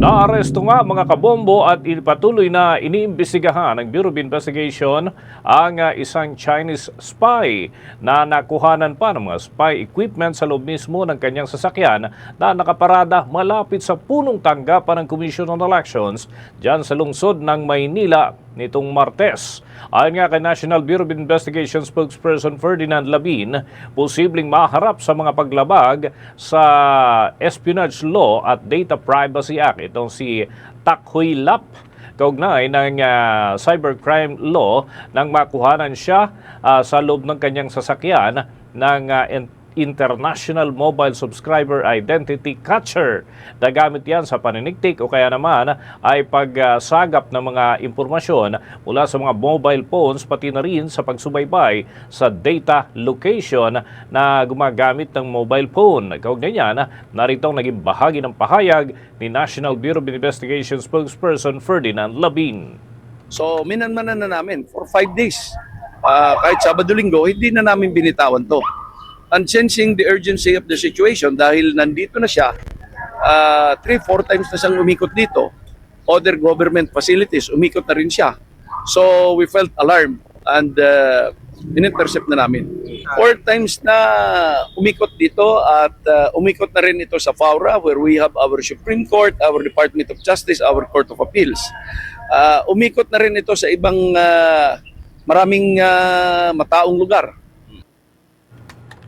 Naaresto nga mga kabombo at patuloy na iniimbestigahan ng Bureau of Investigation ang ah, isang Chinese spy na nakuhanan pa ng mga spy equipment sa loob mismo ng kanyang sasakyan na nakaparada malapit sa punong tanggapan ng Commission on Elections dyan sa lungsod ng Maynila nitong Martes. Ayon nga kay National Bureau of Investigation spokesperson Ferdinand Labin, posibleng maharap sa mga paglabag sa Espionage Law at Data Privacy Act itong si Tak Huy Lap. Kaugnay ng ah, cybercrime law nang makuhanan siya ah, sa loob ng kanyang sasakyan ng in- International Mobile Subscriber Identity Catcher. Nagamit yan sa paninigtik o kaya naman ay pagsagap ng mga impormasyon mula sa mga mobile phones pati na rin sa pagsubaybay sa data location na gumagamit ng mobile phone. Kaugnay niyan, narito ang naging bahagi ng pahayag ni National Bureau of Investigation spokesperson Ferdinand Labin. So, minanmanan na namin for five days. Ah, kahit Sabado-Linggo, hindi na namin binitawan to. And sensing the urgency of the situation, dahil nandito na siya, ah, three, four times na siyang umikot dito. Other government facilities, umikot na rin siya. So, we felt alarmed and uh, in-intercept na namin. Four times na umikot dito at uh, umikot na rin ito sa FAURA where we have our Supreme Court, our Department of Justice, our Court of Appeals. Uh, umikot na rin ito sa ibang uh, maraming uh, mataong lugar.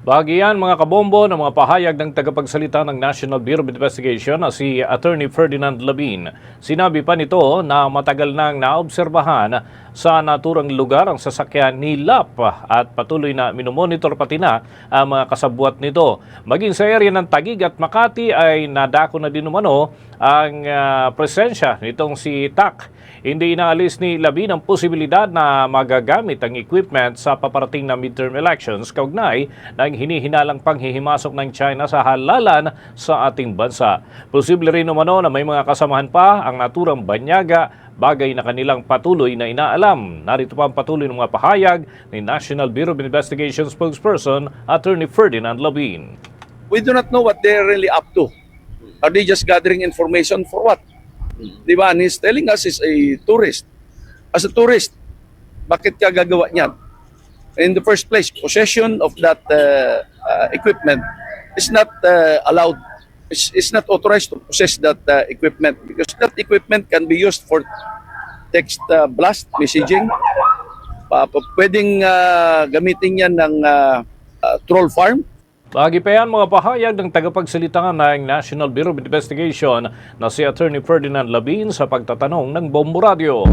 Bahagi yan mga kabombo ng mga pahayag ng tagapagsalita ng National Bureau of Investigation na si Attorney Ferdinand Labin. Sinabi pa nito na matagal nang naobserbahan sa naturang lugar ang sasakyan ni Lap at patuloy na minomonitor pati na ang mga kasabwat nito. Maging sa area ng Tagig at Makati ay nadako na din umano ang ah, presensya nitong si Tak. Hindi inaalis ni Labin ang posibilidad na magagamit ang equipment sa paparating na midterm elections kaugnay ng hinihinalang panghihimasok ng China sa halalan sa ating bansa. Posible rin umano na may mga kasamahan pa ang naturang banyaga bagay na kanilang patuloy na inaalam. Narito pa ang patuloy ng mga pahayag ni National Bureau of Investigation spokesperson Attorney Ferdinand Labin. We do not know what they're really up to. Are they just gathering information for what? Di ba? And he's telling us he's a tourist. As a tourist, bakit ka gagawa niyan? In the first place, possession of that uh, uh, equipment is not uh, allowed, is, is not authorized to possess that uh, equipment because that equipment can be used for text uh, blast messaging. Pa, pwedeng uh, gamitin yan ng uh, uh, troll farm Bahagi pa yan mga pahayag ng tagapagsalita ng National Bureau of Investigation na si Attorney Ferdinand Labin sa pagtatanong ng Bombo Radio.